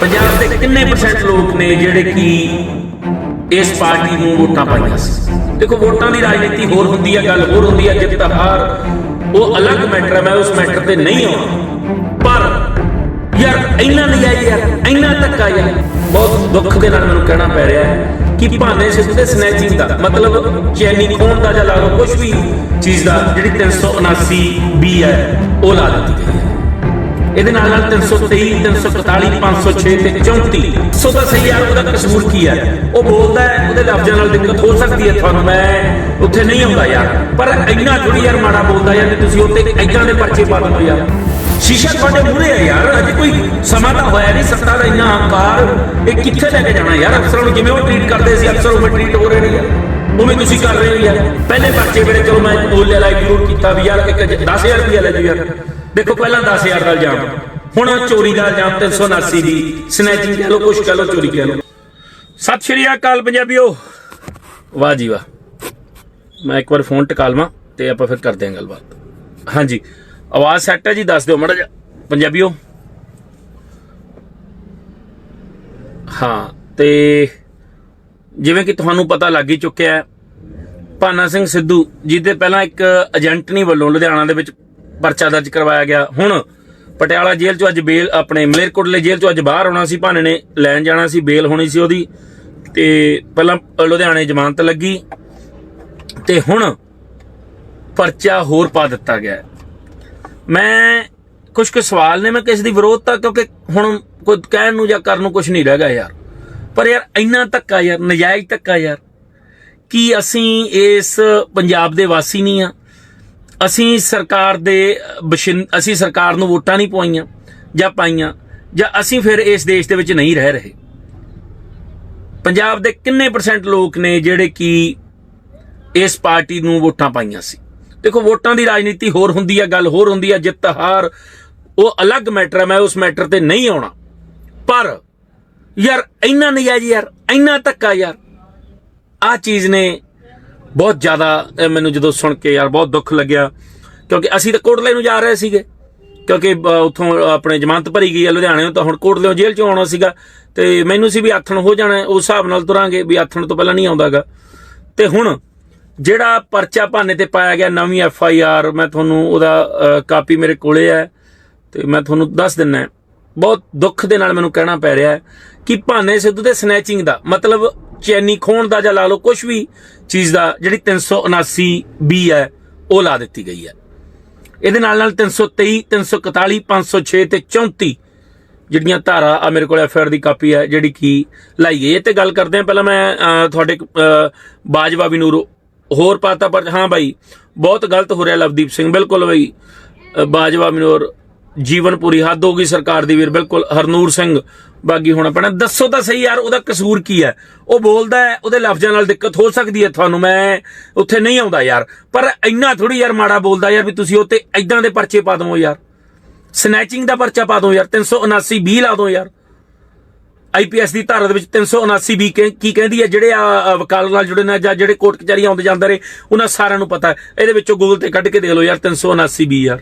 ਪੰਜਾਬ ਦੇ ਕਿੰਨੇ ਪਰਸੈਂਟ ਲੋਕ ਨੇ ਜਿਹੜੇ ਕਿ ਇਸ ਪਾਰਟੀ ਨੂੰ ਵੋਟਾਂ ਪਾਈਆਂ ਸੀ? ਦੇਖੋ, ਵੋਟਾਂ ਦੀ ਰਾਜਨੀਤੀ ਹੋਰ ਹੁੰਦੀ ਹੈ ਗੱਲ ਹੋਰ ਹੁੰਦੀ ਹੈ ਜਿੱਤ ਹਾਰ, ਉਹ ਅਲੱਗ ਮੈਟਰ ਹੈ ਮੈਂ ਉਸ ਮੈਟਰ ਤੇ ਨਹੀਂ ਆਉਣਾ। ਪਰ ਯਾਰ, ਇੰਨਾ ਨਜਾਇਜ਼ ਯਾਰ, ਇੰਨਾ ਧੱਕਾ ਯਾਰ ਬਹੁਤ ਦੁੱਖ ਦੇ ਨਾਲ ਮੈਨੂੰ ਕਹਿਣਾ ਪੈ ਰਿਹਾ ਹੈ ਕਿ ਭਾਵੇਂ ਸਿੱਧੂ ਦੇ ਸਨੈਚਿੰਗ ਦਾ ਮਤਲਬ ਚੈਨੀ ਖੋਣ ਦਾ ਜਾਂ ਲਾ ਲਓ ਕੁਝ ਵੀ ਚੀਜ਼ ਦਾ, ਜਿਹੜੀ 379 ਬੀ ਹੈ, ਉਹ ਲਾ ਦਿੱਤੀ ਗਈ ਹੈ। ਇਹਦੇ ਨਾਲ ਨਾਲ 323 341 506 ਤੇ 34 ਸੋ ਤਾਂ ਸਹੀ ਯਾਰ, ਉਹਦਾ ਕਸੂਰ ਕੀ ਹੈ ਉਹ ਬੋਲਦਾ ਹੈ, ਉਹਦੇ ਲਫ਼ਜ਼ਾਂ ਨਾਲ ਦਿੱਕਤ ਹੋ ਸਕਦੀ ਹੈ ਤੁਹਾਨੂੰ, ਮੈਂ ਉੱਥੇ ਨਹੀਂ ਆਉਂਦਾ ਯਾਰ। ਪਰ ਇੰਨਾ ਥੋੜੀ ਯਾਰ ਮਾੜਾ ਬੋਲਦਾ ਯਾਰ ਕਿ ਤੁਸੀਂ ਉੱਤੇ ਐਦਾਂ ਦੇ ਪਰਚੇ ਪਾ ਦਿੰਦੇ ਯਾਰ। ਸ਼ੀਸ਼ਾ ਤੁਹਾਡੇ ਮੂਹਰੇ ਹੈ ਯਾਰ, ਅਜੇ ਕੋਈ ਸਮਾਂ ਤਾਂ ਹੋਇਆ ਨਹੀਂ, ਸੱਤਾ ਦਾ ਇੰਨਾ ਹੰਕਾਰ। ਇਹ ਕਿੱਥੇ ਲੈ ਕੇ ਜਾਣਾ ਯਾਰ? ਅਫਸਰਾਂ ਨੂੰ ਜਿਵੇਂ ਉਹ ਟ੍ਰੀਟ ਕਰਦੇ ਸੀ? ਅਫਸਰ ਉਵੇਂ ਟ੍ਰੀਟ ਹੋ ਰਹੇ ਨੇ ਯਾਰ। ਉਵੇਂ ਤੁਸੀਂ ਕਰ ਰਹੇ ਹੋ ਯਾਰ। ਪਹਿਲੇ ਪਰਚੇ ਵੇਲੇ ਚਲੋ ਮੈਂ ਬੋਲਿਆ ਲਾਈਕ ਜ਼ਰੂਰ ਕੀਤਾ ਵੀ ਯਾਰ, ਇੱਕ 10000 ਰੁਪਏ ਲੈ ਜੀ ਯਾਰ। ਦੇਖੋ, ਪਹਿਲਾਂ 10000 ਦਾ ਇਲਜ਼ਾਮ ਹੁਣ ਚੋਰੀ ਦਾ ਇਲਜ਼ਾਮ 379 ਦੀ। ਸਨੈਚਿੰਗ ਕਹ ਲੋ ਕੁਛ ਕਹ ਲੋ ਚੋਰੀ ਕਹ ਲੋ ਸਤਿ ਸ਼੍ਰੀ ਅਕਾਲ ਪੰਜਾਬੀਓ। ਵਾਹ ਜੀ ਵਾਹ। ਮੈਂ ਇੱਕ ਵਾਰ ਫੋਨ ਟਕਾ ਲਵਾਂ ਤੇ ਆਪਾਂ ਫਿਰ ਕਰਦੇ ਹਾਂ ਗੱਲਬਾਤ। ਹਾਂਜੀ, ਆਵਾਜ਼ ਸੈੱਟ ਹੈ ਜੀ, ਦੱਸ ਦਿਓ ਮੜਾ ਪੰਜਾਬੀਓ। ਹਾਂ, ਤੇ ਜਿਵੇਂ ਕਿ ਤੁਹਾਨੂੰ ਪਤਾ ਲੱਗ ਹੀ ਚੁੱਕਿਆ ਹੈ, ਭਾਨਾ ਸਿੰਘ ਸਿੱਧੂ ਜਿਹਦੇ ਪਹਿਲਾਂ ਇੱਕ ਏਜੰਟਨੀ ਵੱਲੋਂ ਲੁਧਿਆਣਾ ਦੇ ਵਿੱਚ ਪਰਚਾ ਦਰਜ ਕਰਵਾਇਆ ਗਿਆ। ਹੁਣ ਪਟਿਆਲਾ ਜੇਲ੍ਹ ਚੋਂ ਅੱਜ ਬੇਲ ਆਪਣੇ ਮਲੇਰਕੋਟਲੇ ਜੇਲ੍ਹ ਚੋਂ ਅੱਜ ਬਾਹਰ ਆਉਣਾ ਸੀ। ਭਾਣੇ ਨੇ ਲੈਣ ਜਾਣਾ ਸੀ, ਬੇਲ ਹੋਣੀ ਸੀ ਉਹਦੀ। ਤੇ ਪਹਿਲਾਂ ਲੁਧਿਆਣੇ ਜ਼ਮਾਨਤ ਲੱਗੀ। ਤੇ ਹੁਣ ਪਰਚਾ ਹੋਰ ਪਾ ਦਿੱਤਾ ਗਿਆ ਮੈਂ ਕੁਝ ਕੁ ਸਵਾਲ ਨੇ ਮੈਂ ਕਿਸੇ ਦੀ ਵਿਰੋਧਤਾ ਕਿਉਂਕਿ ਹੁਣ ਕੋਈ ਕਹਿਣ ਨੂੰ ਜਾਂ ਕਰਨ ਨੂੰ ਕੁਝ ਨਹੀਂ ਰਹਿ ਗਿਆ ਯਾਰ। ਪਰ ਯਾਰ ਇੰਨਾ ਧੱਕਾ ਯਾਰ, ਨਜਾਇਜ਼ ਧੱਕਾ ਯਾਰ। ਕੀ ਅਸੀਂ ਇਸ ਪੰਜਾਬ ਦੇ ਵਾਸੀ ਨਹੀਂ ਆ? ਅਸੀਂ ਸਰਕਾਰ ਦੇ ਬਸ਼ਿੰ, ਅਸੀਂ ਸਰਕਾਰ ਨੂੰ ਵੋਟਾਂ ਨਹੀਂ ਪਵਾਈਆਂ ਜਾਂ ਪਾਈਆਂ ਜਾਂ ਅਸੀਂ ਫਿਰ ਇਸ ਦੇਸ਼ ਦੇ ਵਿੱਚ ਨਹੀਂ ਰਹਿ ਰਹੇ। ਪੰਜਾਬ ਦੇ ਕਿੰਨੇ ਪਰਸੈਂਟ ਲੋਕ ਨੇ ਜਿਹੜੇ ਕਿ ਇਸ ਪਾਰਟੀ ਨੂੰ ਵੋਟਾਂ ਪਾਈਆਂ ਸੀ? ਦੇਖੋ, ਵੋਟਾਂ ਦੀ ਰਾਜਨੀਤੀ ਹੋਰ ਹੁੰਦੀ ਹੈ ਗੱਲ ਹੋਰ ਹੁੰਦੀ ਹੈ ਜਿੱਤ ਹਾਰ, ਉਹ ਅਲੱਗ ਮੈਟਰ ਹੈ ਮੈਂ ਉਸ ਮੈਟਰ ਤੇ ਨਹੀਂ ਆਉਣਾ। ਪਰ ਯਾਰ, ਇੰਨਾ ਨਜਾਇਜ਼ ਯਾਰ, ਇੰਨਾ ਧੱਕਾ ਯਾਰ ਆ ਚੀਜ਼ ਨੇ ਬਹੁਤ ਜ਼ਿਆਦਾ ਮੈਨੂੰ ਜਦੋਂ ਸੁਣ ਕੇ ਯਾਰ ਬਹੁਤ ਦੁੱਖ ਲੱਗਿਆ। ਕਿਉਂਕਿ ਅਸੀਂ ਤਾਂ ਕੋਟਲੇ ਨੂੰ ਜਾ ਰਹੇ ਸੀਗੇ। ਕਿਉਂਕਿ ਉੱਥੋਂ ਆਪਣੇ ਜ਼ਮਾਨਤ ਭਰੀ ਗਈ ਹੈ ਲੁਧਿਆਣੇ ਤਾਂ ਹੁਣ ਕੋਟਲੇ ਜੇਲ੍ਹ ਚੋਂ ਆਉਣਾ ਸੀਗਾ। ਤੇ ਮੈਨੂੰ ਸੀ ਵੀ ਆਥਣ ਹੋ ਜਾਣਾ, ਉਸ ਹਿਸਾਬ ਨਾਲ ਤੁਰਾਂਗੇ ਵੀ ਆਥਣ ਤੋਂ ਪਹਿਲਾਂ ਨਹੀਂ ਆਉਂਦਾਗਾ। ਤੇ ਹੁਣ ਜਿਹੜਾ ਪਰਚਾ ਭਾਨੇ ਤੇ ਪਾਇਆ ਗਿਆ ਨਵੀਂ ਐਫ ਆਈ ਆਰ, ਮੈਂ ਤੁਹਾਨੂੰ ਉਹਦਾ ਕਾਪੀ ਮੇਰੇ ਕੋਲੇ ਹੈ। ਤੇ ਮੈਂ ਤੁਹਾਨੂੰ ਦੱਸ ਦਿੰਨਾ ਬਹੁਤ ਦੁੱਖ ਦੇ ਨਾਲ ਮੈਨੂੰ ਕਹਿਣਾ ਪੈ ਰਿਹਾ ਹੈ ਕਿ ਭਾਨੇ ਸਿੱਧੂ ਦੇ ਸਨੈਚਿੰਗ ਦਾ ਮਤਲਬ ਚੈਨੀ ਖੋਣ ਦਾ ਜਾਂ ਲਾ ਲਓ ਕੁਝ ਵੀ ਚੀਜ਼ ਦਾ, ਜਿਹੜੀ 379 ਬੀ ਹੈ, ਉਹ ਲਾ ਦਿੱਤੀ ਗਈ ਹੈ। ਇਹਦੇ ਨਾਲ ਨਾਲ 323 341 506 ਤੇ 34 ਜਿਹੜੀਆਂ ਧਾਰਾ ਆ ਮੇਰੇ ਕੋਲ ਐਫਆਰ ਦੀ ਕਾਪੀ ਹੈ, ਜਿਹੜੀ ਕੀ ਲਾਈ ਗਈ ਹੈ। ਤੇ ਗੱਲ ਕਰਦੇ ਹਾਂ, ਪਹਿਲਾਂ ਮੈਂ ਤੁਹਾਡੇ ਬਾਜਵਾ ਵੀ ਨੂਰ ਹੋਰ ਪਾਤਾ, ਪਰ ਹਾਂ ਬਾਈ, ਬਹੁਤ ਗਲਤ ਹੋ ਰਿਹਾ ਲਵਦੀਪ ਸਿੰਘ, ਬਿਲਕੁਲ ਬਾਈ ਬਾਜਵਾ ਮਨੂਰ ਜੀਵਨ ਪੂਰੀ ਹੱਦ ਹੋ ਗਈ ਸਰਕਾਰ ਦੀ ਵੀਰ, ਬਿਲਕੁਲ। ਹਰਨੂਰ ਸਿੰਘ ਬਾਗੀ ਹੋਣਾ ਪੈਣਾ ਦੱਸੋ ਤਾਂ ਸਹੀ ਯਾਰ, ਉਹਦਾ ਕਸੂਰ ਕੀ ਹੈ? ਉਹ ਬੋਲਦਾ ਹੈ, ਉਹਦੇ ਲਫ਼ਜ਼ਾਂ ਨਾਲ ਦਿੱਕਤ ਹੋ ਸਕਦੀ ਹੈ ਤੁਹਾਨੂੰ, ਮੈਂ ਉੱਥੇ ਨਹੀਂ ਆਉਂਦਾ ਯਾਰ। ਪਰ ਇੰਨਾ ਥੋੜੀ ਯਾਰ ਮਾੜਾ ਬੋਲਦਾ ਯਾਰ ਵੀ ਤੁਸੀਂ ਉੱਤੇ ਐਦਾਂ ਦੇ ਪਰਚੇ ਪਾ ਦਵੋ ਯਾਰ। ਸਨੈਚਿੰਗ ਦਾ ਪਰਚਾ ਪਾ ਦਿਓ ਯਾਰ 379 ਬੀ ਲਾ ਦਿਓ ਯਾਰ। ਆਈਪੀਐਸ ਦੀ ਧਾਰਾ ਦੇ ਵਿੱਚ 379 ਬੀ ਕੀ ਕਹਿੰਦੀ ਹੈ? ਜਿਹੜੇ ਆ ਆ, ਵਕਾਲਤ ਨਾਲ ਜੁੜੇ ਨੇ ਜਾਂ ਜਿਹੜੇ ਕੋਰਟ ਕਚਹਿਰੀਆਂ ਆਉਂਦੇ ਜਾਂਦੇ ਨੇ, ਉਹਨਾਂ ਸਾਰਿਆਂ ਨੂੰ ਪਤਾ ਹੈ। ਇਹਦੇ ਵਿੱਚੋਂ ਗੂਗਲ ਤੇ ਕੱਢ ਕੇ ਦੇਖ ਲਓ ਯਾਰ 379 ਬੀ ਯਾਰ।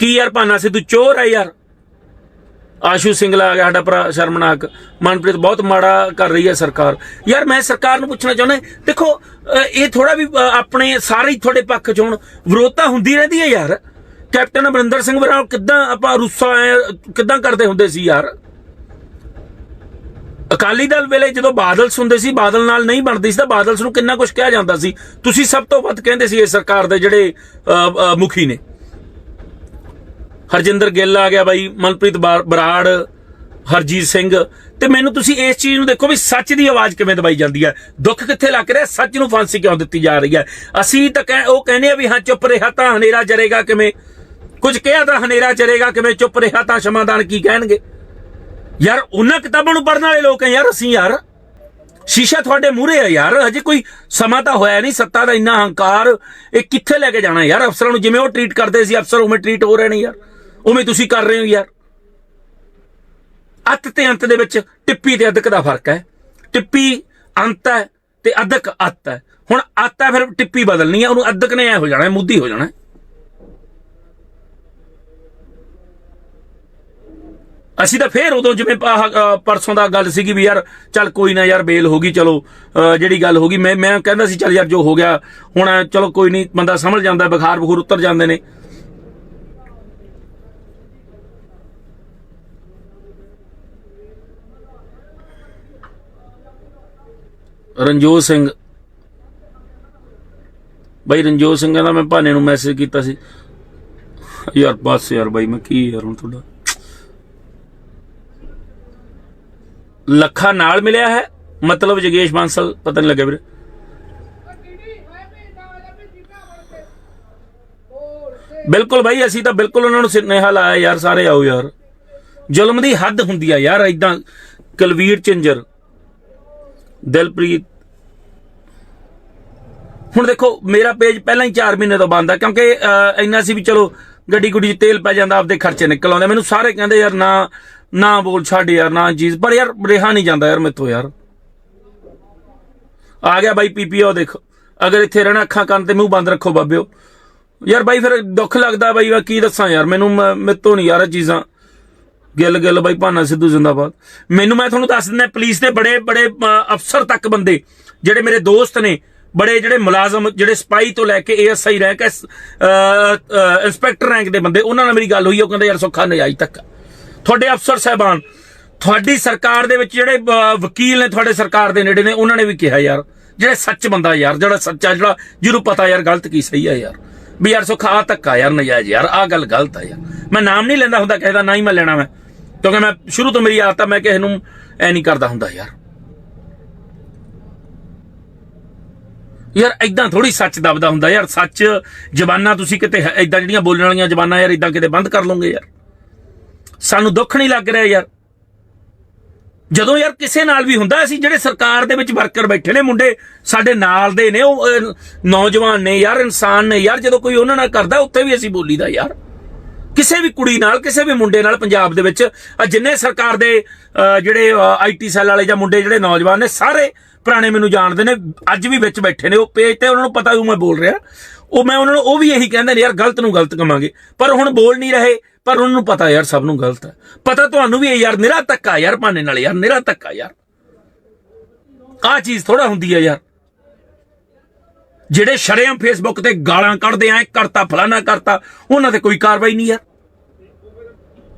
ਕੀ ਯਾਰ ਭਾਨਾ ਸਿੱਧੂ ਚੋਰ ਹੈ ਯਾਰ। ਆਸ਼ੂ ਸਿੰਗਲਾ ਆ ਗਿਆ ਸਾਡਾ ਭਰਾ ਸ਼ਰਮਨਾਕ। ਮਨਪ੍ਰੀਤ ਬਹੁਤ ਮਾੜਾ ਕਰ ਰਹੀ ਹੈ ਸਰਕਾਰ। ਯਾਰ ਮੈਂ ਸਰਕਾਰ ਨੂੰ ਪੁੱਛਣਾ ਚਾਹੁੰਦਾ ਦੇਖੋ ਇਹ ਥੋੜਾ ਵੀ ਆਪਣੇ ਸਾਰੇ ਹੀ ਤੁਹਾਡੇ ਪੱਖ ਚ ਹੋਣ ਵਿਰੋਧਤਾ ਹੁੰਦੀ ਰਹਿੰਦੀ ਹੈ ਯਾਰ। ਕੈਪਟਨ ਅਮਰਿੰਦਰ ਸਿੰਘ ਵਰਾਂ ਕਿੱਦਾਂ ਆਪਾਂ ਰੁੱਸਾ ਕਿੱਦਾਂ ਕਰਦੇ ਹੁੰਦੇ ਸੀ ਯਾਰ? ਅਕਾਲੀ ਦਲ ਵੇਲੇ ਜਦੋਂ ਬਾਦਲਸ ਹੁੰਦੇ ਸੀ, ਬਾਦਲ ਨਾਲ ਨਹੀਂ ਬਣਦੀ ਸੀ ਤਾਂ ਬਾਦਲਸ ਨੂੰ ਕਿੰਨਾ ਕੁਝ ਕਿਹਾ ਜਾਂਦਾ ਸੀ। ਤੁਸੀਂ ਸਭ ਤੋਂ ਵੱਧ ਕਹਿੰਦੇ ਸੀ ਇਹ ਸਰਕਾਰ ਦੇ ਜਿਹੜੇ ਮੁਖੀ ਨੇ। ਹਰਜਿੰਦਰ ਗਿੱਲ ਆ ਗਿਆ ਬਾਈ, ਮਨਪ੍ਰੀਤ ਬਾ- ਬਰਾੜ, ਹਰਜੀਤ ਸਿੰਘ। ਤੇ ਮੈਨੂੰ ਤੁਸੀਂ ਇਸ ਚੀਜ਼ ਨੂੰ ਦੇਖੋ ਵੀ ਸੱਚ ਦੀ ਆਵਾਜ਼ ਕਿਵੇਂ ਦਬਾਈ ਜਾਂਦੀ ਹੈ। ਦੁੱਖ ਕਿੱਥੇ ਲੱਗ ਰਿਹਾ? ਸੱਚ ਨੂੰ ਫਾਂਸੀ ਕਿਉਂ ਦਿੱਤੀ ਜਾ ਰਹੀ ਹੈ? ਅਸੀਂ ਤਾਂ ਕਹਿ- ਉਹ ਕਹਿੰਦੇ ਆ ਵੀ ਹਾਂ, ਚੁੱਪ ਰਿਹਾ ਤਾਂ ਹਨੇਰਾ ਜਰੇਗਾ ਕਿਵੇਂ? ਕੁਝ ਕਿਹਾ ਤਾਂ ਹਨੇਰਾ ਜਰੇਗਾ ਕਿਵੇਂ? ਚੁੱਪ ਰਿਹਾ ਤਾਂ ਸ਼ਮਾਦਾਨ ਕੀ ਕਹਿਣਗੇ? ਯਾਰ, ਉਹਨਾਂ ਕਿਤਾਬਾਂ ਨੂੰ ਪੜਨ ਵਾਲੇ ਲੋਕ ਆ ਯਾਰ ਅਸੀਂ ਯਾਰ। ਸ਼ੀਸ਼ਾ ਤੁਹਾਡੇ ਮੂਹਰੇ ਆ ਯਾਰ। ਹਜੇ ਕੋਈ ਸਮਾਂ ਤਾਂ ਹੋਇਆ ਨਹੀਂ, ਸੱਤਾ ਦਾ ਇੰਨਾ ਹੰਕਾਰ ਇਹ ਕਿੱਥੇ ਲੈ ਕੇ ਜਾਣਾ ਯਾਰ? ਅਫਸਰਾਂ ਨੂੰ ਜਿਵੇਂ ਉਹ ਟ੍ਰੀਟ ਕਰਦੇ ਸੀ, ਅਫਸਰ ਉਵੇਂ ਟ੍ਰੀਟ ਹੋ ਰਹੇ ਨੇ ਯਾਰ। ਉਵੇਂ ਤੁਸੀਂ ਕਰ ਰਹੇ ਹੋ ਯਾਰ। ਅੱਤ ਤੇ ਅੰਤ ਦੇ ਵਿੱਚ ਟਿੱਪੀ ਤੇ ਅਦਕ ਦਾ ਫ਼ਰਕ ਹੈ। ਟਿੱਪੀ ਅੰਤ ਹੈ ਤੇ ਅਦਕ ਅੱਤ ਹੈ। ਹੁਣ ਅੱਤ ਹੈ ਫਿਰ ਟਿੱਪੀ ਬਦਲਣੀ ਹੈ ਉਹਨੂੰ ਅਦਕ ਨੇ ਐ ਹੋ ਜਾਣਾ ਹੈ, ਮੁੱਦੀ ਹੋ ਜਾਣਾ ਅਸੀਂ ਤਾਂ ਫੇਰ ਉਦੋਂ ਜਿਵੇਂ ਪਰਸੋਂ ਦਾ ਗੱਲ ਸੀਗੀ ਵੀ ਯਾਰ ਚੱਲ ਕੋਈ ਨਾ ਯਾਰ ਬੇਲ ਹੋ ਗਈ ਚਲੋ ਜਿਹੜੀ ਗੱਲ ਹੋ ਗਈ ਮੈਂ ਮੈਂ ਕਹਿੰਦਾ ਸੀ ਚੱਲ ਯਾਰ ਜੋ ਹੋ ਗਿਆ ਹੁਣ ਚਲੋ ਕੋਈ ਨਹੀਂ ਬੰਦਾ ਸਮਝ ਜਾਂਦਾ ਬੁਖਾਰ ਬਖੂਰ ਉਤਰ ਜਾਂਦੇ ਨੇ। ਰਣਜੋਤ ਸਿੰਘ। ਬਈ ਰਣਜੋਤ ਸਿੰਘ ਦਾ ਮੈਂ ਭਾਨੇ ਨੂੰ ਮੈਸੇਜ ਕੀਤਾ ਸੀ। ਯਾਰ ਬਸ ਯਾਰ ਬਾਈ, ਮੈਂ ਕੀ ਯਾਰ ਹੁਣ ਤੁਹਾਡਾ? ਲੱਖਾ ਨਾਲ ਮਿਲਿਆ ਹੈ? ਮਤਲਬ ਜਗੇਸ਼ ਬਾਂਸਲ, ਪਤਾ ਨਹੀਂ ਲੱਗਿਆ ਵੀਰੇ। ਬਿਲਕੁਲ ਬਾਈ, ਅਸੀਂ ਤਾਂ ਬਿਲਕੁਲ ਉਹਨਾਂ ਨੂੰ ਸੁਨੇਹਾ ਲਾਇਆ, ਯਾਰ ਸਾਰੇ ਆਓ ਯਾਰ। ਜ਼ੁਲਮ ਦੀ ਹੱਦ ਹੁੰਦੀ ਆ ਯਾਰ ਇਦਾਂ ਕਲਵੀਰ ਚਿੰਜਰ ਦਿਲਪ੍ਰੀਤ ਹੁਣ ਦੇਖੋ, ਮੇਰਾ ਪੇਜ ਪਹਿਲਾਂ ਹੀ 4 ਮਹੀਨੇ ਤੋਂ ਬੰਦ ਆ, ਕਿਉਂਕਿ ਇੰਨਾ ਸੀ ਵੀ ਚਲੋ ਗੱਡੀ ਗੁੱਡੀ 'ਚ ਤੇਲ ਪੈ ਜਾਂਦਾ, ਆਪਦੇ ਖਰਚੇ ਨਿਕਲ ਆਉਂਦੇ ਮੈਨੂੰ ਸਾਰੇ ਕਹਿੰਦੇ, ਯਾਰ, ਨਾ ਨਾ ਬੋਲ ਛੱਡ ਯਾਰ, ਨਾ ਚੀਜ਼ ਪਰ ਯਾਰ, ਰਿਹਾ ਨਹੀਂ ਜਾਂਦਾ ਯਾਰ ਮੇਥੋਂ ਯਾਰ। ਆ ਗਿਆ ਬਾਈ ਪੀਪੀਓ, ਦੇਖੋ। ਅਗਰ ਇੱਥੇ ਰਹਿਣਾ ਅੱਖਾਂ ਕੰਨ ਤੇ ਮੂੰਹ ਬੰਦ ਰੱਖੋ ਬਾਬਿਓ। ਯਾਰ ਬਾਈ, ਫਿਰ ਦੁੱਖ ਲੱਗਦਾ ਬਾਈ ਵਾ ਕੀ ਦੱਸਾਂ ਯਾਰ? ਮੈਨੂੰ ਮੈਂ- ਮੈਥੋਂ ਨਹੀਂ ਯਾਰ ਚੀਜ਼ਾਂ। ਗਿੱਲ ਗਿੱਲ ਬਾਈ, ਭਾਨਾ ਸਿੱਧੂ ਜ਼ਿੰਦਾਬਾਦ। ਮੈਨੂੰ ਮੈਂ ਤੁਹਾਨੂੰ ਦੱਸ ਦਿੰਦਾ, ਪੁਲਿਸ ਦੇ ਬੜੇ ਬੜੇ ਅਫਸਰ ਤੱਕ ਬੰਦੇ, ਜਿਹੜੇ ਮੇਰੇ ਦੋਸਤ ਨੇ ਬੜੇ ਜਿਹੜੇ ਮੁਲਾਜ਼ਮ ਜਿਹੜੇ ਸਪਾਈ ਤੋਂ ਲੈ ਕੇ ਏਐਸਆਈ ਰਹਿ ਕੇ ਅ, ਅ, ਇੰਸਪੈਕਟਰ ਰੈਂਕ ਦੇ ਬੰਦੇ ਉਹਨਾਂ ਨਾਲ ਮੇਰੀ ਗੱਲ ਹੋਈ ਉਹ ਕਹਿੰਦੇ ਯਾਰ ਸੁੱਖਾ ਨਜਾਇਜ਼ ਤੱਕ ਤੁਹਾਡੇ ਅਫਸਰ ਸਹਿਬਾਨ ਤੁਹਾਡੀ ਸਰਕਾਰ ਦੇ ਵਿੱਚ ਜਿਹੜੇ ਵਕੀਲ ਨੇ ਤੁਹਾਡੇ ਸਰਕਾਰ ਦੇ ਨੇੜੇ ਨੇ ਉਹਨਾਂ ਨੇ ਵੀ ਕਿਹਾ ਯਾਰ ਜਿਹੜੇ ਸੱਚ ਬੰਦਾ ਯਾਰ ਜਿਹੜਾ ਸੱਚਾ ਜਿਹੜਾ ਜਿਹਨੂੰ ਪਤਾ ਯਾਰ ਗਲਤ ਕੀ ਸਹੀ ਆ ਯਾਰ। ਵੀ ਯਾਰ ਸੁੱਖਾ ਆ ਧੱਕਾ ਯਾਰ ਨਜਾਇਜ਼ ਯਾਰ ਆ ਗੱਲ ਗਲਤ ਆ ਯਾਰ। ਮੈਂ ਨਾਮ ਨਹੀਂ ਲੈਂਦਾ ਹੁੰਦਾ ਕਿਸੇ ਦਾ ਨਾ ਹੀ ਮੈਂ ਲੈਣਾ ਮੈਂ। ਕਿਉਂਕਿ ਮੈਂ ਸ਼ੁਰੂ ਤੋਂ ਮੇਰੀ ਆਦਤ ਆ ਮੈਂ ਕਿਸੇ ਨੂੰ ਐ ਨਹੀਂ ਕਰਦਾ ਹੁੰਦਾ ਯਾਰ। ਯਾਰ ਐਦਾਂ ਥੋੜੀ ਸੱਚ ਦਬਦਾ ਹੁੰਦਾ ਯਾਰ ਸੱਚ ਜ਼ਬਾਨਾਂ ਤੁਸੀਂ ਕਿਤੇ ਐਦਾਂ ਜਿਹੜੀਆਂ ਬੋਲਣ ਵਾਲੀਆਂ ਜ਼ਬਾਨਾਂ ਯਾਰ ਐਦਾਂ ਕਿਤੇ ਬੰਦ ਕਰ ਲਓਗੇ ਯਾਰ। ਸਾਨੂੰ ਦੁੱਖ ਨਹੀਂ ਲੱਗ ਰਿਹਾ ਯਾਰ। ਜਦੋਂ ਯਾਰ ਕਿਸੇ ਨਾਲ ਵੀ ਹੁੰਦਾ ਅਸੀਂ ਜਿਹੜੇ ਸਰਕਾਰ ਦੇ ਵਿੱਚ ਵਰਕਰ ਬੈਠੇ ਨੇ ਮੁੰਡੇ ਸਾਡੇ ਨਾਲ ਦੇ ਨੇ ਉਹ ਨੌਜਵਾਨ ਨੇ ਯਾਰ ਇਨਸਾਨ ਨੇ ਯਾਰ ਜਦੋਂ ਕੋਈ ਉਹਨਾਂ ਨਾਲ ਕਰਦਾ ਉੱਥੇ ਵੀ ਅਸੀਂ ਬੋਲੀਦਾ ਯਾਰ। ਕਿਸੇ ਵੀ ਕੁੜੀ ਨਾਲ ਕਿਸੇ ਵੀ ਮੁੰਡੇ ਨਾਲ ਪੰਜਾਬ ਦੇ ਵਿੱਚ ਜਿੰਨੇ ਸਰਕਾਰ ਦੇ ਅਹ, ਜਿਹੜੇ ਆਈਟੀ ਸੈੱਲ ਵਾਲੇ ਜਾਂ ਮੁੰਡੇ ਜਿਹੜੇ ਨੌਜਵਾਨ ਨੇ ਸਾਰੇ ਪੁਰਾਣੇ ਮੈਨੂੰ ਜਾਣਦੇ ਨੇ, ਅੱਜ ਵੀ ਵਿੱਚ ਬੈਠੇ ਨੇ, ਉਹ ਪੇਜ ਤੇ ਉਹਨਾਂ ਨੂੰ ਪਤਾ ਵੀ ਮੈਂ ਬੋਲ ਰਿਹਾ। ਉਹ ਮੈਂ ਉਹਨਾਂ ਨੂੰ, ਉਹ ਵੀ ਇਹੀ ਕਹਿੰਦੇ ਨੇ, ਯਾਰ ਗਲਤ ਨੂੰ ਗਲਤ ਕਵਾਂਗੇ। ਪਰ ਹੁਣ ਬੋਲ ਨਹੀਂ ਰਹੇ, ਪਰ ਉਹਨਾਂ ਨੂੰ ਪਤਾ ਯਾਰ ਸਭ ਨੂੰ ਗਲਤ ਹੈ। ਪਤਾ ਤੁਹਾਨੂੰ ਵੀ ਇਹ ਯਾਰ ਨਿਰਾ ਧੱਕਾ ਯਾਰ ਭਾਨੇ ਨਾਲ, ਯਾਰ ਨਿਰਾ ਧੱਕਾ ਯਾਰ। ਆਹ ਚੀਜ਼ ਥੋੜਾ ਹੁੰਦੀ ਹੈ ਯਾਰ। ਜਿਹੜੇ ਸ਼ਰੇਆਮ ਫੇਸਬੁੱਕ ਤੇ ਗਾਲਾਂ ਕੱਢਦੇ ਆ ਕਰਤਾ ਫਲਾਣਾ ਕਰਤਾ, ਉਹਨਾਂ ਤੇ ਕੋਈ ਕਾਰਵਾਈ ਨਹੀਂ ਯਾਰ।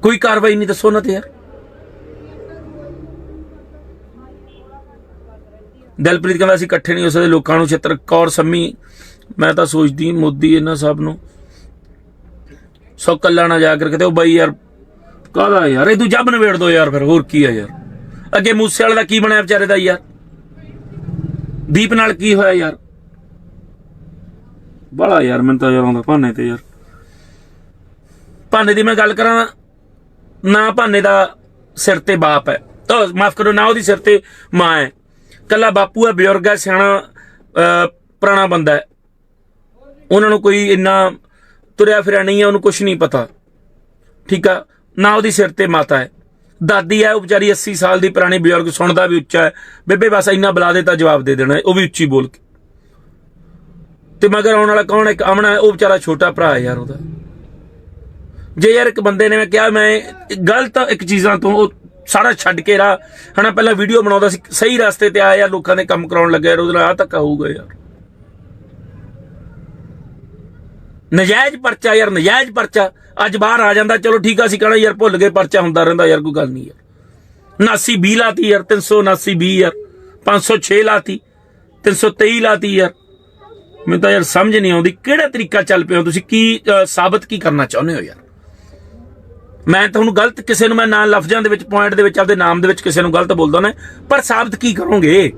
ਕੋਈ ਕਾਰਵਾਈ ਨਹੀਂ ਦੱਸੋ ਉਹਨਾਂ ਤੇ ਯਾਰ। ਦਲਪ੍ਰੀਤ ਕਹਿੰਦਾ ਅਸੀਂ ਇਕੱਠੇ ਨਹੀਂ ਹੋ ਸਕਦੇ, ਲੋਕਾਂ ਨੂੰ ਛਿੱਤਰ ਕੌਰ ਸੰਮੀ, ਮੈਂ ਤਾਂ ਸੋਚਦੀ ਮੋਦੀ ਇਹਨਾਂ ਸਭ ਨੂੰ। ਸੋ ਕੱਲਾ ਨਾ ਜਾ ਕਰਕੇ ਤੇ ਉਹ ਬਾਈ ਯਾਰ ਕਾਹਦਾ ਯਾਰ, ਇਹ ਦੂਜਾ ਬਨਵੇੜ ਦੋ ਯਾਰ ਫਿਰ, ਹੋਰ ਕੀ ਆ ਯਾਰ। ਅੱਗੇ ਮੂਸੇ ਵਾਲੇ ਦਾ ਕੀ ਬਣਿਆ ਵਿਚਾਰੇ ਦਾ ਯਾਰ? ਦੀਪ ਨਾਲ ਕੀ ਹੋਇਆ ਯਾਰ? ਬੜਾ ਯਾਰ, ਮੈਨੂੰ ਤਾਂ ਯਾਰ ਆਉਂਦਾ ਭਾਨੇ ਤੇ ਯਾਰ। ਭਾਨੇ ਦੀ ਮੈਂ ਗੱਲ ਕਰਾਂ, ਨਾ ਭਾਨੇ ਦਾ ਸਿਰ ਤੇ ਬਾਪ ਹੈ। ਤਾਂ ਮਾਫ ਕਰੋ, ਨਾ ਉਹਦੀ ਸਿਰ ਤੇ ਮਾਂ ਹੈ। ਕੱਲਾ ਬਾਪੂ ਹੈ ਬਜ਼ੁਰਗ ਹੈ ਸਿਆਣਾ ਪੁਰਾਣਾ ਬੰਦਾ ਹੈ। ਉਹਨਾਂ ਨੂੰ ਕੋਈ ਇੰਨਾ ਤੁਰਿਆ ਫਿਰਿਆ ਨਹੀਂ ਹੈ ਉਹਨੂੰ ਕੁਝ ਨਹੀਂ ਪਤਾ। ਠੀਕ ਆ? ਨਾ ਉਹਦੀ ਸਿਰ ਤੇ ਮਾਤਾ ਹੈ। ਦਾਦੀ ਹੈ ਉਹ ਵਿਚਾਰੀ 80 ਸਾਲ ਦੀ ਪੁਰਾਣੀ ਬਜ਼ੁਰਗ ਸੁਣਦਾ ਵੀ ਉੱਚਾ ਹੈ। ਬੇਬੇ ਬਸ ਇੰਨਾ ਬੁਲਾ ਦੇ ਤਾਂ ਜਵਾਬ ਦੇ ਦੇਣਾ ਉਹ ਵੀ ਉੱਚੀ ਬੋਲ ਕੇ। ਤੇ ਮਗਰ ਆਉਣ ਵਾਲਾ ਕੌਣ ਇੱਕ ਅਮਨਾ ਹੈ, ਉਹ ਵਿਚਾਰਾ ਛੋਟਾ ਭਰਾ ਹੈ ਯਾਰ ਉਹਦਾ। ਜੇ ਯਾਰ ਇੱਕ ਬੰਦੇ ਨੇ ਮੈਂ ਕਿਹਾ ਮੈਂ ਗਲਤ ਇੱਕ ਚੀਜ਼ਾਂ ਤੋਂ ਉਹ ਸਾਰਾ ਛੱਡ ਕੇ ਰਾ। ਹਨਾ, ਪਹਿਲਾਂ ਵੀਡੀਓ ਬਣਾਉਂਦਾ ਸੀ, ਸਹੀ ਰਸਤੇ ਤੇ ਆਇਆ ਯਾਰ ਲੋਕਾਂ ਦੇ ਕੰਮ ਕਰਾਉਣ ਲੱਗਿਆ ਯਾਰ ਉਹਦੇ ਨਾਲ ਆ ਧੱਕਾ ਹੋਊਗਾ ਯਾਰ। ਨਜਾਇਜ਼ ਪਰਚਾ ਯਾਰ, ਨਜਾਇਜ਼ ਪਰਚਾ। ਅੱਜ ਬਾਹਰ ਆ ਜਾਂਦਾ, ਚਲੋ ਠੀਕ ਆ, ਅਸੀਂ ਕਹਣਾ ਯਾਰ ਭੁੱਲ ਗਏ, ਪਰਚਾ ਹੁੰਦਾ ਰਹਿੰਦਾ, ਯਾਰ ਕੋਈ ਗੱਲ ਨਹੀਂ ਯਾਰ। 79 20 ਲਾਤੀ ਯਾਰ 379 20 ਯਾਰ 506 ਲਾਤੀ 323 ਲਾਤੀ ਯਾਰ। ਮੈਨੂੰ ਤਾਂ ਯਾਰ ਸਮਝ ਨਹੀਂ ਆਉਂਦੀ, ਕਿਹੜਾ ਤਰੀਕਾ ਚੱਲ ਪਿਆ? ਹੋ ਤੁਸੀਂ ਕੀ ਸਾਬਤ ਕੀ ਕਰਨਾ ਚਾਹੁੰਦੇ ਹੋ ਯਾਰ? ਮੈਂ ਤੁਹਾਨੂੰ ਗਲਤ ਕਿਸੇ ਨੂੰ ਮੈਂ ਨਾ ਲਫ਼ਜ਼ਾਂ ਦੇ ਵਿੱਚ ਪੁਆਇੰਟ ਦੇ ਵਿੱਚ, ਆਪਦੇ ਨਾਮ ਦੇ ਵਿੱਚ ਕਿਸੇ ਨੂੰ ਗਲਤ ਬੋਲਦਾ ਨਾ, ਪਰ ਸਾਬਤ ਕੀ ਕਰੋਗੇ?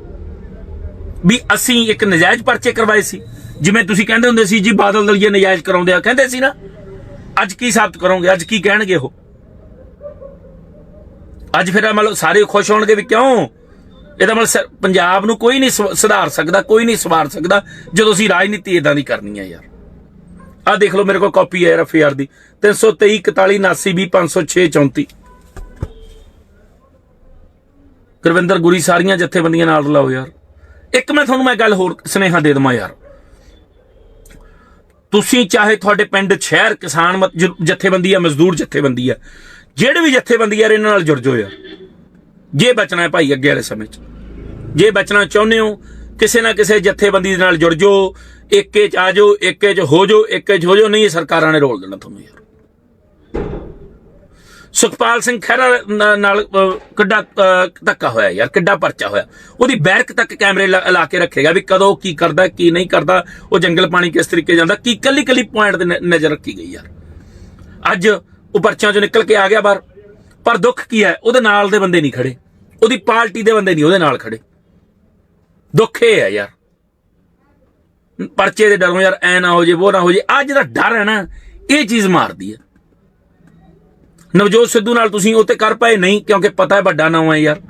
ਵੀ ਅਸੀਂ ਇੱਕ ਨਜਾਇਜ਼ ਪਰਚੇ ਕਰਵਾਏ ਸੀ। ਜਿਵੇਂ ਤੁਸੀਂ ਕਹਿੰਦੇ ਹੁੰਦੇ ਸੀ ਜੀ, ਬਾਦਲ ਦਲੀਏ ਨਜਾਇਜ਼ ਕਰਾਉਂਦੇ ਆ, ਕਹਿੰਦੇ ਸੀ ਨਾ, ਅੱਜ ਕੀ ਸਾਬਤ ਕਰੋਗੇ? ਅੱਜ ਕੀ ਕਹਿਣਗੇ ਉਹ? ਅੱਜ ਫਿਰ ਮਤਲਬ ਸਾਰੇ ਖੁਸ਼ ਹੋਣਗੇ ਵੀ ਕਿਉਂ? ਇਹਦਾ ਮਤਲਬ ਪੰਜਾਬ ਨੂੰ ਕੋਈ ਨਹੀਂ ਸੁ- ਸੁਧਾਰ ਸਕਦਾ, ਕੋਈ ਨਹੀਂ ਸਵਾਰ ਸਕਦਾ, ਜਦੋਂ ਅਸੀਂ ਰਾਜਨੀਤੀ ਇਦਾਂ ਦੀ ਕਰਨੀ ਹੈ ਯਾਰ। ਆ ਦੇਖ ਲਓ ਮੇਰੇ ਕੋਲ ਕਾਪੀ ਹੈ ਯਾਰ ਐਫਆਰ ਦੀ। 323 41 79 20 506 34 ਗੁਰਵਿੰਦਰ ਗੁਰੀ, ਸਾਰੀਆਂ ਜਥੇਬੰਦੀਆਂ ਨਾਲ ਲਾਓ ਯਾਰ। ਇੱਕ ਮੈਂ ਤੁਹਾਨੂੰ ਮੈਂ ਗੱਲ ਹੋਰ ਸੁਨੇਹਾ ਦੇ ਦਵਾਂ ਯਾਰ। ਤੁਸੀਂ ਚਾਹੇ ਤੁਹਾਡੇ ਪਿੰਡ ਸ਼ਹਿਰ ਕਿਸਾਨ ਜਥੇਬੰਦੀ ਹੈ, ਮਜ਼ਦੂਰ ਜਥੇਬੰਦੀ ਹੈ, ਜਿਹੜੇ ਵੀ ਜਥੇਬੰਦੀ ਯਾਰ ਇਹਨਾਂ ਨਾਲ ਜੁੜ ਜਾਓ ਯਾਰ। ਜੇ ਬਚਣਾ ਹੈ ਭਾਈ ਅੱਗੇ ਵਾਲੇ ਸਮੇਂ 'ਚ। ਜੇ ਬਚਣਾ ਚਾਹੁੰਦੇ ਹੋ, ਕਿਸੇ ਨਾ ਕਿਸੇ ਜਥੇਬੰਦੀ ਦੇ ਨਾਲ ਜੁੜ ਜਾਓ ਏਕੇ 'ਚ ਆ ਜਾਓ ਏਕੇ 'ਚ ਹੋ ਜਾਓ ਏਕੇ 'ਚ ਹੋ ਜਾਓ, ਨਹੀਂ, ਇਹ ਸਰਕਾਰਾਂ ਨੇ ਰੋਲ ਦੇਣਾ ਤੁਹਾਨੂੰ ਯਾਰ। ਸੁਖਪਾਲ ਸਿੰਘ ਖਹਿਰਾ ਨਾਲ ਕਿੱਡਾ ਧੱਕਾ ਹੋਇਆ ਯਾਰ, ਕਿੱਡਾ ਪਰਚਾ ਹੋਇਆ। ਉਹਦੀ ਬੈਰਕ ਤੱਕ ਕੈਮਰੇ ਲਾ ਲਾ ਕੇ ਰੱਖੇਗਾ ਵੀ ਕਦੋਂ ਕੀ ਕਰਦਾ, ਕੀ ਨਹੀਂ ਕਰਦਾ, ਉਹ ਜੰਗਲ ਪਾਣੀ ਕਿਸ ਤਰੀਕੇ ਜਾਂਦਾ, ਕੀ ਕੱਲੀ ਕੱਲੀ ਪੁਆਇੰਟ ਤੇ ਨਜ਼ਰ ਰੱਖੀ ਗਈ ਯਾਰ। ਅੱਜ ਉਹ ਪਰਚਿਆਂ ਚੋਂ ਨਿਕਲ ਕੇ ਆ ਗਿਆ ਬਾਹਰ, ਪਰ ਦੁੱਖ ਕੀ ਹੈ, ਉਹਦੇ ਨਾਲ ਦੇ ਬੰਦੇ ਨਹੀਂ ਖੜੇ, ਉਹਦੀ ਪਾਰਟੀ ਦੇ ਬੰਦੇ ਨਹੀਂ ਉਹਦੇ ਨਾਲ ਖੜੇ। ਦੁੱਖ ਇਹ ਹੈ ਯਾਰ। ਪਰਚੇ ਦੇ ਡਰੋਂ ਯਾਰ ਐ ਨਾ ਹੋ ਜੇ ਉਹ ਨਾ ਹੋ ਜੇ। ਅੱਜ ਦਾ ਡਰ ਹੈ ਨਾ, ਇਹ ਚੀਜ਼ ਮਾਰਦੀ ਹੈ। ਨਵਜੋਤ ਸਿੱਧੂ ਨਾਲ ਤੁਸੀਂ ਉੱਤੇ ਕਰ ਪਾਏ ਨਹੀਂ, ਕਿਉਂਕਿ ਪਤਾ ਹੈ ਵੱਡਾ ਨਾਮ ਹੈ ਯਾਰ।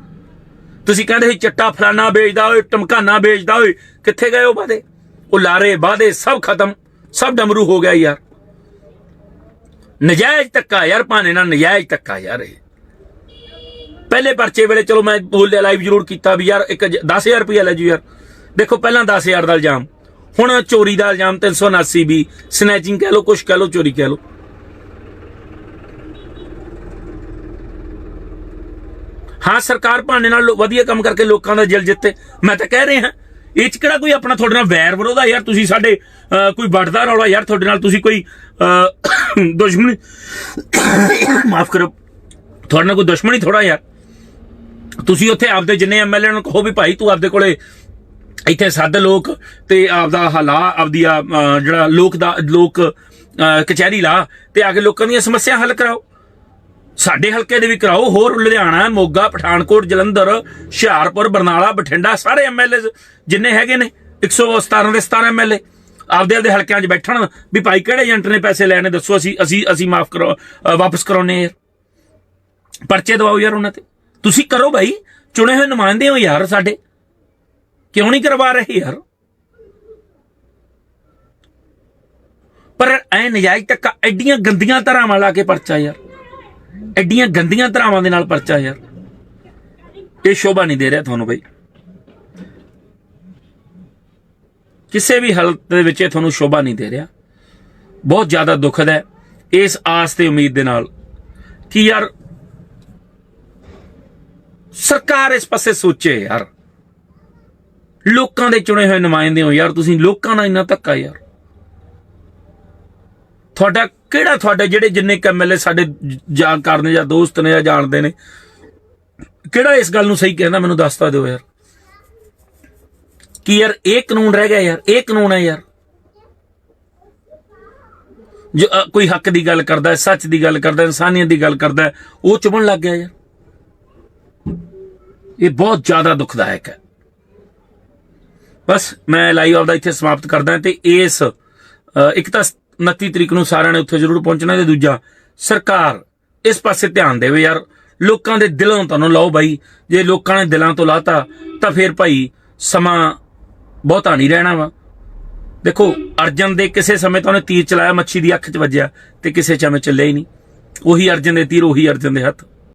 ਤੁਸੀਂ ਕਹਿੰਦੇ ਸੀ ਚੱਟਾ ਫਲਾਨਾ ਵੇਚਦਾ ਓਏ ਟਮਕਾਨਾ ਵੇਚਦਾ ਓਏ, ਕਿੱਥੇ ਗਏ ਉਹ ਵਾਦੇ ਉਹ ਲਾਰੇ ਵਾਦੇ ਸਭ ਖਤਮ, ਸਭ ਡਮਰੂ ਹੋ ਗਿਆ ਯਾਰ। ਨਜਾਇਜ਼ ਧੱਕਾ ਯਾਰ, ਭਾਣੇ ਨਾਲ ਨਜਾਇਜ਼ ਧੱਕਾ ਯਾਰ ਇਹ। ਪਹਿਲੇ ਪਰਚੇ ਵੇਲੇ ਚਲੋ ਮੈਂ ਬੋਲਿਆ ਲਾਈਵ ਜ਼ਰੂਰ ਕੀਤਾ ਵੀ ਯਾਰ ਇੱਕ 10000 ਰੁਪਇਆ ਲੈ ਜੂ ਯਾਰ। ਦੇਖੋ, ਪਹਿਲਾਂ 10000 ਦਾ ਇਲਜ਼ਾਮ। ਹੁਣ ਚੋਰੀ ਦਾ ਇਲਜ਼ਾਮ 379 ਵੀ ਸਨੈਚਿੰਗ ਕਹਿ ਲਓ ਕੁਛ ਕਹਿ ਲਓ ਚੋਰੀ ਕਹਿ ਲਓ। ਹਾਂ ਸਰਕਾਰ ਭਾਣੇ ਨਾਲ ਵਧੀਆ ਕੰਮ ਕਰਕੇ ਲੋਕਾਂ ਦਾ ਦਿਲ ਜਿੱਤੇ। ਮੈਂ ਤਾਂ ਕਹਿ ਰਿਹਾ ਇਹ ਚ ਕਿਹੜਾ ਕੋਈ ਆਪਣਾ ਤੁਹਾਡੇ ਨਾਲ ਵੈਰ ਵਿਰੋਧ ਆ? ਯਾਰ ਤੁਸੀਂ ਸਾਡੇ ਕੋਈ ਵੱਡਦਾ ਰੌਲਾ ਯਾਰ ਤੁਹਾਡੇ ਨਾਲ ਤੁਸੀਂ ਕੋਈ ਅਹ, ਦੁਸ਼ਮਣੀ ਮਾਫ ਕਰੋ। ਤੁਹਾਡੇ ਨਾਲ ਕੋਈ ਦੁਸ਼ਮਣੀ ਥੋੜਾ ਯਾਰ। ਤੁਸੀਂ ਉੱਥੇ ਆਪਦੇ ਜਿੰਨੇ ਐਮਐਲਏ ਨੂੰ ਕਹੋ ਵੀ ਭਾਈ ਤੂੰ ਆਪਦੇ ਕੋਲੇ ਇੱਥੇ ਸੱਦ ਲੋਕ ਤੇ ਆਪਦਾ ਹਲਾ ਆਪਦੀ ਆ, ਅਹ, ਜਿਹੜਾ ਲੋਕ ਦਾ ਲੋਕ ਅਹ, ਕਚਹਿਰੀ ਲਾ ਤੇ ਆ ਕੇ ਲੋਕਾਂ ਦੀਆਂ ਸਮੱਸਿਆ ਹੱਲ ਕਰਾਓ। ਸਾਡੇ ਹਲਕੇ ਦੇ ਵੀ ਕਰਾਓ ਹੋਰ ਲੁਧਿਆਣਾ ਮੋਗਾ ਪਠਾਨਕੋਟ ਜਲੰਧਰ ਹੁਸ਼ਿਆਰਪੁਰ ਬਰਨਾਲਾ ਬਠਿੰਡਾ ਸਾਰੇ ਐਮਐਲਏ ਜਿੰਨੇ ਹੈਗੇ ਨੇ 117 ਦੇ 17 ਐਮਐਲਏ ਆਪਦੇ ਆਪਦੇ ਹਲਕਿਆਂ 'ਚ ਬੈਠਣ ਵੀ ਭਾਈ ਕਿਹੜੇ ਏਜੰਟ ਨੇ ਪੈਸੇ ਲੈਣੇ ਦੱਸੋ ਅਸੀਂ ਅਸੀਂ ਅਸੀਂ ਮਾਫ ਕਰੋ ਅ, ਵਾਪਸ ਕਰਾਉਨੇ ਯਾਰ। ਪਰਚੇ ਦਵਾਓ ਯਾਰ ਉਹਨਾਂ ਤੇ। ਤੁਸੀਂ ਕਰੋ ਭਾਈ ਚੁਣੇ ਹੋਏ ਨੁਮਾਇੰਦੇ ਹੋ ਯਾਰ ਸਾਡੇ। ਕਿਉਂ ਨਹੀਂ ਕਰਵਾ ਰਹੇ ਯਾਰ? ਪਰ ਐ ਨਜਾਇਜ਼ ਤੱਕ ਐਡੀਆਂ ਗੰਦੀਆਂ ਧਾਰਾਵਾਂ ਲਾ ਕੇ ਪਰਚਾ ਯਾਰ। ਐਡੀਆਂ ਗੰਦੀਆਂ ਧਾਰਾਵਾਂ ਦੇ ਨਾਲ ਪਰਚਾ ਯਾਰ। ਇਹ ਸ਼ੋਭਾ ਨਹੀਂ ਦੇ ਰਿਹਾ ਤੁਹਾਨੂੰ ਬਈ। ਕਿਸੇ ਵੀ ਹਾਲਤ ਦੇ ਵਿੱਚ ਇਹ ਤੁਹਾਨੂੰ ਸ਼ੋਭਾ ਨਹੀਂ ਦੇ ਰਿਹਾ। ਬਹੁਤ ਜ਼ਿਆਦਾ ਦੁਖਦ ਹੈ ਇਸ ਆਸ ਤੇ ਉਮੀਦ ਦੇ ਨਾਲ ਕਿ ਯਾਰ, ਸਰਕਾਰ ਇਸ ਪਾਸੇ ਸੋਚੇ ਯਾਰ। ਲੋਕਾਂ ਦੇ ਚੁਣੇ ਹੋਏ ਨੁਮਾਇੰਦੇ ਹੋ ਯਾਰ, ਤੁਸੀਂ ਲੋਕਾਂ ਨਾਲ ਇੰਨਾ ਧੱਕਾ ਯਾਰ। ਤੁਹਾਡਾ ਕਿਹੜਾ ਤੁਹਾਡੇ, ਜਿਹੜੇ ਜਿੰਨੇ ਐਮਐਲਏ ਸਾਡੇ ਜ- ਜਾਣਕਾਰ ਨੇ ਜਾਂ ਦੋਸਤ ਨੇ ਜਾਂ ਜਾਣਦੇ ਨੇ, ਕਿਹੜਾ ਇਸ ਗੱਲ ਨੂੰ ਸਹੀ ਕਹਿੰਦਾ ਮੈਨੂੰ ਦੱਸਤਾ ਦਿਓ ਯਾਰ। ਕਿ ਯਾਰ, ਇਹ ਕਾਨੂੰਨ ਰਹਿ ਗਿਆ ਯਾਰ, ਇਹ ਕਾਨੂੰਨ ਹੈ ਯਾਰ। ਜੋ ਕੋਈ ਹੱਕ ਦੀ ਗੱਲ ਕਰਦਾ ਹੈ, ਸੱਚ ਦੀ ਗੱਲ ਕਰਦਾ ਹੈ, ਇਨਸਾਨੀਅਤ ਦੀ ਗੱਲ ਕਰਦਾ ਹੈ, ਉਹ ਚੁਭਣ ਲੱਗ ਗਿਆ ਯਾਰ। ਇਹ ਬਹੁਤ ਜ਼ਿਆਦਾ ਦੁਖਦਾਇਕ ਹੈ। ਬਸ ਮੈਂ ਲਾਈਵ ਆਪਦਾ ਇੱਥੇ ਸਮਾਪਤ ਕਰਦਾ ਤੇ ਇਸ ਇੱਕ ਤਾਂ 29 ਤਰੀਕ ਨੂੰ ਸਾਰਿਆਂ ਨੇ ਉੱਥੇ ਜ਼ਰੂਰ ਪਹੁੰਚਣਾ ਤੇ ਦੂਜਾ, ਸਰਕਾਰ ਇਸ ਪਾਸੇ ਧਿਆਨ ਦੇਵੇ ਯਾਰ, ਲੋਕਾਂ ਦੇ ਦਿਲਾਂ ਤੁਹਾਨੂੰ ਲਾਓ ਬਾਈ, ਜੇ ਲੋਕਾਂ ਨੇ ਦਿਲਾਂ ਤੋਂ ਲਾਤਾ ਤਾਂ ਫਿਰ ਭਾਈ ਸਮਾਂ ਬਹੁਤਾ ਨਹੀਂ ਰਹਿਣਾ ਵਾ। ਦੇਖੋ, ਅਰਜਨ ਦੇ ਕਿਸੇ ਸਮੇਂ ਤਾਂ ਉਹਨੇ ਤੀਰ ਚਲਾਇਆ, ਮੱਛੀ ਦੀ ਅੱਖ 'ਚ ਵੱਜਿਆ ਤੇ ਕਿਸੇ 'ਚ ਚਮੇ ਚੱਲਿਆ ਹੀ ਨਹੀਂ। ਉਹੀ ਅਰਜਨ ਦੇ ਤੀਰ, ਉਹੀ ਅਰਜਨ ਦੇ ਹੱਥ।